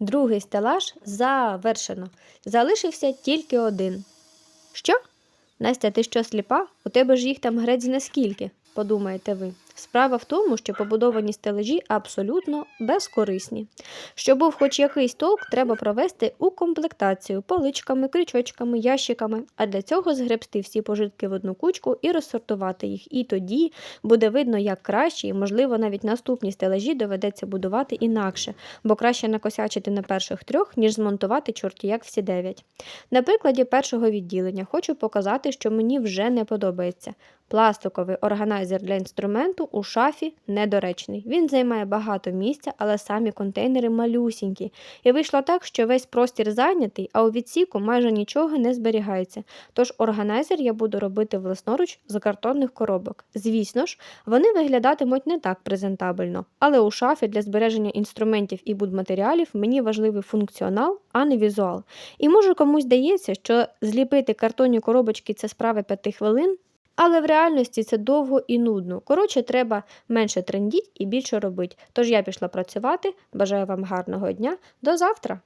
Другий стелаж завершено. Залишився тільки один. Що? Настя, ти що сліпа? У тебе ж їх там грець наскільки, подумаєте ви. Справа в тому, що побудовані стележі абсолютно безкорисні. Щоб був хоч якийсь толк, треба провести у комплектацію поличками, крючочками, ящиками, а для цього згребсти всі пожитки в одну кучку і розсортувати їх. І тоді буде видно, як краще, і, можливо, навіть наступні стележі доведеться будувати інакше, бо краще накосячити на перших трьох, ніж змонтувати чорті як всі дев'ять. На прикладі першого відділення хочу показати, що мені вже не подобається. Пластиковий органайзер для інструменту у шафі недоречний. Він займає багато місця, але самі контейнери малюсінькі. І вийшло так, що весь простір зайнятий, а у відсіку майже нічого не зберігається. Тож органайзер я буду робити власноруч з картонних коробок. Звісно ж, вони виглядатимуть не так презентабельно, але у шафі для збереження інструментів і будматеріалів мені важливий функціонал, а не візуал. І може комусь здається, що зліпити картонні коробочки це справа п'яти хвилин. Але в реальності це довго і нудно. Коротше, треба менше трендіть і більше робити. Тож я пішла працювати. Бажаю вам гарного дня. До завтра!